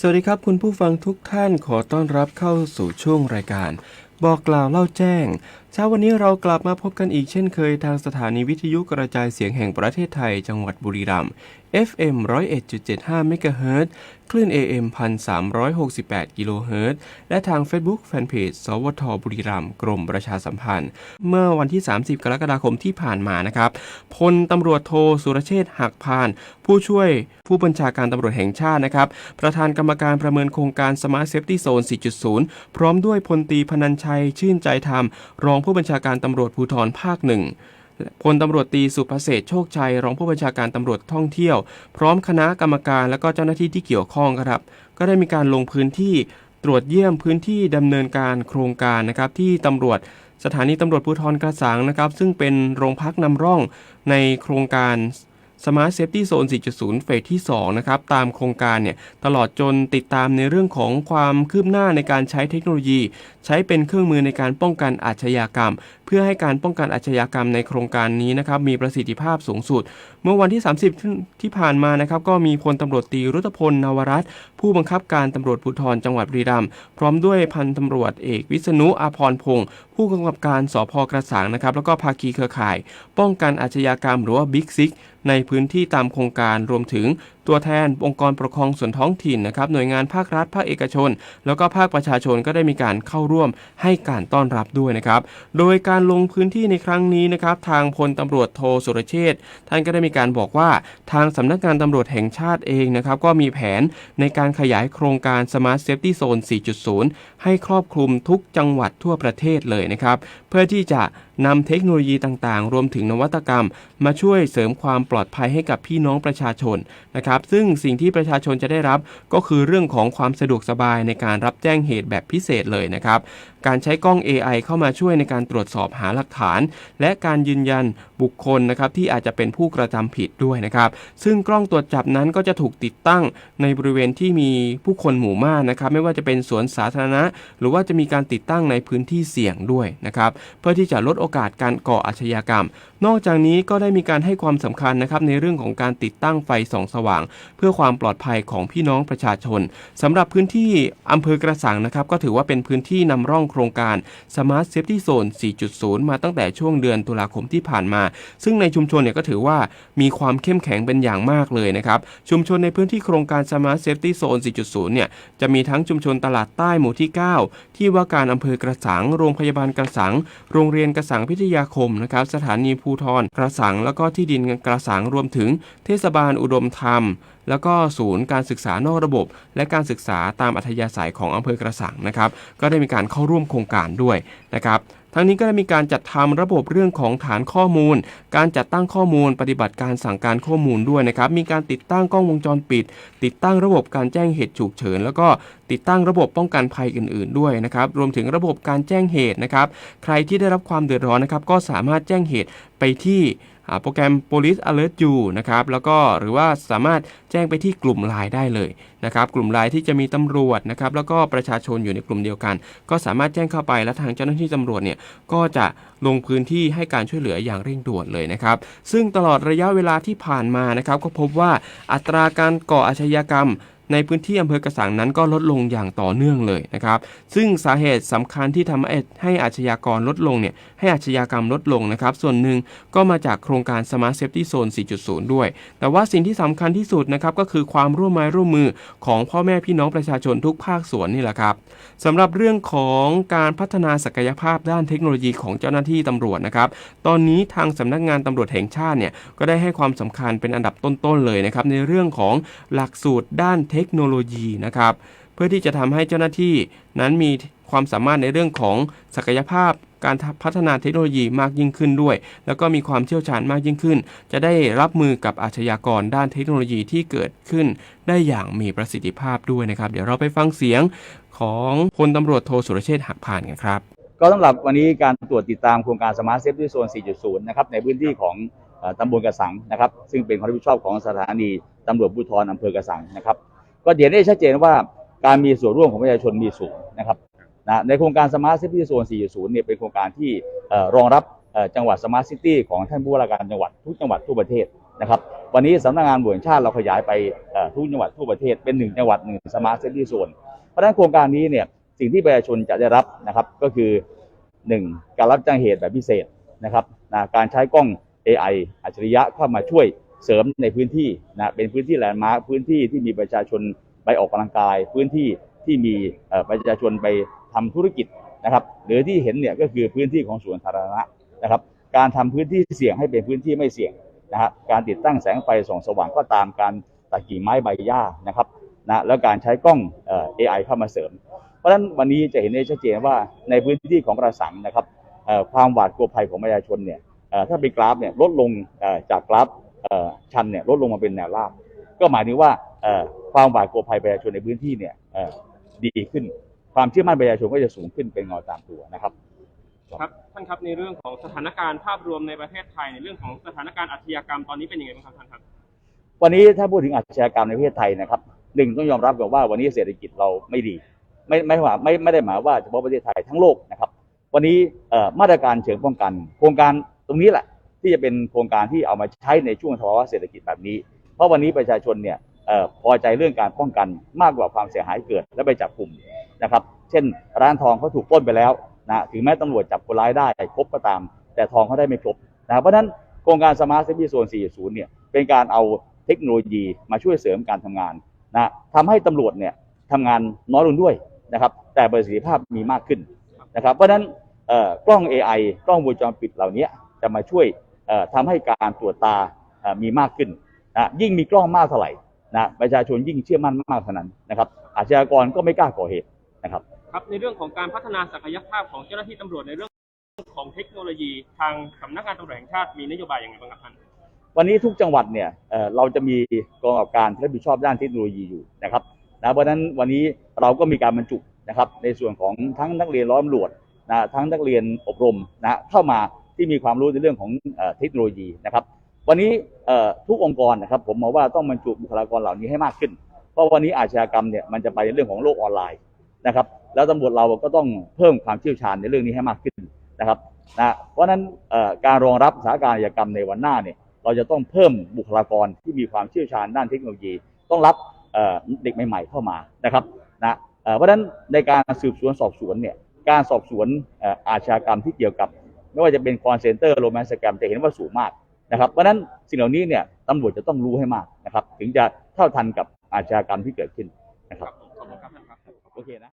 สวัสดีครับคุณผู้ฟังทุกท่านขอต้อนรับเข้าสู่ช่วงรายการ บอกกล่าวเล่าแจ้งเช้าวันนี้เรากลับมาพบกันอีกเช่นเคยทางสถานีวิทยุกระจายเสียงแห่งประเทศไทยจังหวัดบุรีรัมย์ FM 101.75 MHz คลื่น AM 1368 กิโลเฮิรตซ์และทาง Facebook Fanpage สวทบุรีรัมย์กรมประชาสัมพันธ์ เมื่อวันที่ 30 กรกฎาคมที่ผ่านมานะครับพลตำรวจโทสุรเชษฐ์หักพาน ผู้ช่วยผู้บัญชาการตำรวจแห่งชาตินะครับ ประธานกรรมการประเมินโครงการ Smart Safety Zone 4.0 พร้อมด้วยพลตีพนันชัยชื่นใจธรรมรององผู้บัญชาการตำรวจภูธรภาคหนึ่งพลตำรวจตีสุภเสษโชคชัย รองผู้บัญชาการตำรวจท่องเที่ยว พร้อมคณะกรรมการและก็เจ้าหน้าที่ที่เกี่ยวข้องครับ ก็ได้มีการลงพื้นที่ตรวจเยี่ยมพื้นที่ดำเนินการโครงการนะครับที่ตำรวจสถานีตำรวจภูธรกระสังนะครับ ซึ่งเป็นโรงพักนำร่องในโครงการ Smart Safety Zone 4.0 เฟสที่ 2 นะครับ ตามโครงการเนี่ย ตลอดจนติดตามในเรื่องของความคืบหน้าในการใช้เทคโนโลยี ใช้เป็นเครื่องมือในการป้องกันอาชญากรรม เพื่อให้การป้องกันอาชญากรรมในโครงการนี้นะครับมีประสิทธิภาพสูงสุด เมื่อวันที่ 30 ที่ที่ผ่านมานะครับก็มีพลตำรวจตีรุตพลนวรัตน์ผู้บังคับการตำรวจภูธรจังหวัดบุรีรัมย์พร้อมด้วยพันตำรวจเอกวิษณุอาพรพงศ์ผู้กำกับการสพกระสังนะครับแล้วก็ภาคีเครือข่าย ป้องกันอาชญากรรมหรือว่าบิ๊กซิกในพื้นที่ตามโครงการรวมถึง ตัวแทนองค์กรปกครองส่วนท้องถิ่นนะครับหน่วยงานภาครัฐภาคเอกชน แล้วก็ภาคประชาชนก็ได้มีการเข้าร่วมให้การต้อนรับด้วยนะครับโดยการลงพื้นที่ในครั้งนี้นะครับทางพลตำรวจโทสุรเชษฐ์ท่านก็ได้มีการบอกว่าทางสำนักงานตำรวจแห่งชาติเองนะครับก็มีแผนในการขยายโครงการ Smart Safety Zone 4.0 ให้ครอบคลุมทุกจังหวัดทั่วประเทศเลยนะครับเพื่อที่จะ นำเทคโนโลยีต่างๆ รวมถึงนวัตกรรม มาช่วยเสริมความปลอดภัยให้กับพี่น้องประชาชนนะครับซึ่งสิ่งที่ประชาชนจะได้รับก็คือเรื่องของความสะดวกสบายในการรับแจ้งเหตุแบบพิเศษเลยนะครับการใช้กล้อง AI เข้ามาช่วยในการตรวจสอบหาหลักฐาน และการยืนยัน บุคคลนะครับที่อาจจะเป็นผู้กระทำผิดด้วยนะครับ ซึ่งกล้องตรวจจับนั้นก็จะถูกติดตั้งในบริเวณที่มีผู้คนหมู่มากนะครับ ไม่ว่าจะเป็นสวนสาธารณะ หรือว่าจะมีการติดตั้งในพื้นที่เสี่ยงด้วยนะครับเพื่อที่จะลดโอกาสการก่ออาชญากรรม นอกจากนี้ก็ได้มีการให้ความสำคัญนะครับในเรื่องของการติดตั้งไฟส่องสว่าง เพื่อความปลอดภัยของพี่น้องประชาชนสำหรับพื้นที่อำเภอกระสังนะครับ ก็ถือว่าเป็นพื้นที่นำร่องโครงการ Smart Safety Zone 4.0 มาตั้งแต่ช่วงเดือนตุลาคมที่ผ่านมาซึ่งในชุมชนเนี่ยก็ถือว่ามีความเข้มแข็งเป็นอย่างมากเลยนะครับ ชุมชนในพื้นที่โครงการ Smart Safety Zone 4.0 เนี่ย จะมีทั้งชุมชนตลาดใต้หมู่ที่ 9 ที่ว่าการอำเภอกระสัง โรงพยาบาลกระสัง โรงเรียนกระสังพิทยาคมนะครับ สถานีภูทรกระสัง แล้วก็ที่ดินกระสังรวมถึงเทศบาลอุดมธรรมแล้วก็ศูนย์การศึกษานอกระบบ และการศึกษาตามอัธยาศัยของอำเภอกระสังนะครับ ก็ได้มีการเข้าร่วมโครงการด้วยนะครับ ทั้งนี้ก็ได้มีการจัดทำระบบเรื่องของฐานข้อมูล การจัดตั้งข้อมูลปฏิบัติการสั่งการข้อมูลด้วยนะครับ มีการติดตั้งกล้องวงจรปิด ติดตั้งระบบการแจ้งเหตุฉุกเฉิน แล้วก็ติดตั้งระบบป้องกันภัยอื่น ๆ ด้วยนะครับ รวมถึงระบบการแจ้งเหตุนะครับ ใครที่ได้รับความเดือดร้อนนะครับ ก็สามารถแจ้งเหตุไปที่ โปรแกรม Police Alert You นะครับแล้วก็หรือว่าสามารถแจ้งไปที่กลุ่มไลน์ได้เลยนะครับกลุ่มไลน์ที่จะมีตำรวจนะครับแล้วก็ประชาชนอยู่ในกลุ่มเดียวกัน ก็สามารถแจ้งเข้าไปและทางเจ้าหน้าที่ตำรวจเนี่ยก็จะลงพื้นที่ให้การช่วยเหลืออย่างเร่งด่วนเลยนะครับ ซึ่งตลอดระยะเวลาที่ผ่านมานะครับก็พบว่าอัตราการก่ออาชญากรรม ในพื้นที่อำเภอกระสังนั้นก็ลดลงอย่างต่อเนื่องเลยนะครับซึ่งสาเหตุสำคัญที่ทำให้ให้อาชญากรลดลงเนี่ยให้อาชญากรรมลดลงนะครับส่วนหนึ่งก็มาจากโครงการ Smart Safety Zone 4.0 ด้วย แต่ว่าสิ่งที่สำคัญที่สุดนะครับก็คือความร่วมไม้ร่วมมือของพ่อแม่พี่น้องประชาชนทุกภาคส่วนนี่แหละครับสำหรับเรื่องของการพัฒนาศักยภาพด้านเทคโนโลยีของเจ้าหน้าที่ตำรวจนะครับตอนนี้ทางสำนักงานตำรวจแห่งชาติเนี่ยก็ได้ให้ความสำคัญเป็นอันดับต้นๆเลยนะครับในเรื่องของหลักสูตรด้านเททคโนโลยีนะครับ เพื่อที่จะทำให้เจ้าหน้าที่นั้นมีความสามารถในเรื่องของศักยภาพการพัฒนาเทคโนโลยีมากยิ่งขึ้นด้วย แล้วก็มีความเชี่ยวชาญมากยิ่งขึ้น จะได้รับมือกับอาชญากรด้านเทคโนโลยีที่เกิดขึ้น ได้อย่างมีประสิทธิภาพด้วยนะครับ เดี๋ยวเราไปฟังเสียงของพลตำรวจโทสุรเชษฐ์หักผ่านกันครับ ก็สำหรับวันนี้การตรวจติดตามโครงการ Smart Safety Zone 4.0 นะครับในพื้นที่ของตำบลกระสังนะครับ ซึ่งเป็นความรับผิดชอบของสถานีตำรวจภูธรอำเภอกระสังนะครับ ก็เห็นได้ชัดเจนว่าการมีส่วนร่วมของประชาชนมีสูงนะครับนะในโครงการ Smart Safety Zone 4.0 เนี่ยเป็นโครงการที่รองรับจังหวัด Smart City ของท่านผู้ว่าราชการจังหวัดทุกจังหวัดทั่วประเทศนะครับวันนี้สำนักงานตำรวจแห่งชาติเราขยายไปทุกจังหวัดทั่วประเทศเป็นหนึ่งจังหวัดหนึ่งสมาร์ทเซนตี้โซนเพราะฉะนั้นโครงการนี้เนี่ยสิ่งที่ประชาชนจะได้รับนะครับก็คือหนึ่งการรับแจ้งเหตุแบบพิเศษนะครับนะการใช้กล้อง AI อัจฉริยะเข้ามาช่วย เสริมในพื้นที่นะเป็นพื้นที่แลนด์มาร์คพื้นที่ที่มีประชาชนไปออกกำลังกาย พื้นที่ที่มีประชาชนไปทำธุรกิจนะครับ หรือที่เห็นเนี่ยก็คือพื้นที่ของสวนสาธารณะนะครับ การทำพื้นที่เสี่ยงให้เป็นพื้นที่ไม่เสี่ยงนะครับการติดตั้งแสงไฟส่องสว่างก็ตามการตัดกิ่งไม้ใบหญ้านะครับนะแล้วการใช้กล้องเอ่อ AI เข้ามาเสริม เพราะฉะนั้นวันนี้จะเห็นได้ชัดเจนว่าในพื้นที่ของกระสังนะครับความหวาดกลัวภัยของประชาชนเนี่ยถ้าเป็นกราฟเนี่ยลดลงจากกราฟ ชันเนี่ยลดลงมาเป็นแนวราบ ก็หมายถึงว่าเอ่อความหวาดกลัวภัยประชาชนในพื้นที่เนี่ยเอ่อดีขึ้น ความเชื่อมั่นประชาชนก็จะสูงขึ้นเป็นเงาตามตัวนะครับครับท่านครับในเรื่องของสถานการณ์ภาพรวมในประเทศไทยในเรื่องของสถานการณ์อาชญากรรมตอนนี้เป็นยังไงบ้างครับท่านครับ วันนี้ถ้าพูดถึงอาชญากรรมในประเทศไทยนะครับหนึ่งต้องยอมรับก่อนว่าวันนี้เศรษฐกิจเราไม่ดี ไม่ไม่ว่าไม่ไม่ได้หมายว่าเฉพาะประเทศไทยทั้งโลกนะครับ วันนี้เอ่อมาตรการเชิงป้องกัน โครงการตรงนี้แหละ ที่จะเป็นโครงการที่เอามาใช้ในช่วงภาวะเศรษฐกิจแบบนี้ เพราะวันนี้ประชาชนเนี่ยพอใจเรื่องการป้องกันมากกว่าความเสียหายเกิดและไปจับกลุ่มนะครับ เช่น ร้านทองเขาถูกปล้นไปแล้วนะถึงแม้ตำรวจจับคนร้ายได้ครบก็ตาม แต่ทองเขาได้ไม่ครบนะเพราะฉะนั้นโครงการสมาร์ทเซฟตี้โซน 4.0 เนี่ยเป็นการเอาเทคโนโลยีมาช่วยเสริมการทำงานนะทำให้ตำรวจเนี่ยทำงานน้อยลงด้วยนะครับ แต่ประสิทธิภาพมีมากขึ้นนะครับ เพราะฉะนั้นกล้อง AI กล้องวงจรปิดเหล่านี้จะมาช่วย ทำให้การตรวจตาเอ่อมีมากขึ้นนะยิ่งมีกล้องมากเท่าไหร่นะประชาชนยิ่งเชื่อมั่นมากเท่านั้นนะครับอาชญากรก็ไม่กล้าก่อเหตุนะครับครับในเรื่องของการพัฒนาศักยภาพของเจ้าหน้าที่ตำรวจในเรื่องของเทคโนโลยีทางสำนักงานตำรวจแห่งชาติมีนโยบายอย่างไรบ้างครับท่านวันนี้ทุกจังหวัดเนี่ยเอ่อเราจะมีกองกำกับการที่รับผิดชอบด้านเทคโนโลยีอยู่นะครับนะเพราะฉะนั้นวันนี้เราก็มีการบรรจุนะครับในส่วนของทั้งนักเรียนร้อยตำรวจนะทั้งนักเรียนอบรมนะเข้ามา ที่มีความรู้ในเรื่องของเทคโนโลยีนะครับ วันนี้ทุกองค์กรนะครับ ผมมองว่าต้องบรรจุบุคลากรเหล่านี้ให้มากขึ้น เพราะวันนี้อาชญากรรมเนี่ยมันจะไปในเรื่องของโลกออนไลน์นะครับ แล้วตำรวจเราก็ต้องเพิ่มความเชี่ยวชาญในเรื่องนี้ให้มากขึ้นนะครับนะเพราะฉะนั้นการรองรับสถานการณ์อาชญากรรมในวันหน้าเนี่ยเราจะต้องเพิ่มบุคลากรที่มีความเชี่ยวชาญด้านเทคโนโลยี ต้องรับเด็กใหม่ ๆ เข้ามานะครับนะเพราะฉะนั้นในการสืบสวนสอบสวนเนี่ยการสอบสวนอาชญากรรมที่เกี่ยวกับ ไม่ว่าจะเป็นคอนเซนเตอร์โรแมนต์สแกรมจะเห็นว่าสูงมากนะครับเพราะฉะนั้นสิ่งเหล่านี้เนี่ยตำรวจจะต้องรู้ให้มากนะครับ ถึงจะเท่าทันกับอาชญากรรมที่เกิดขึ้นนะครับขอบคุณครับท่านครับโอเคนะ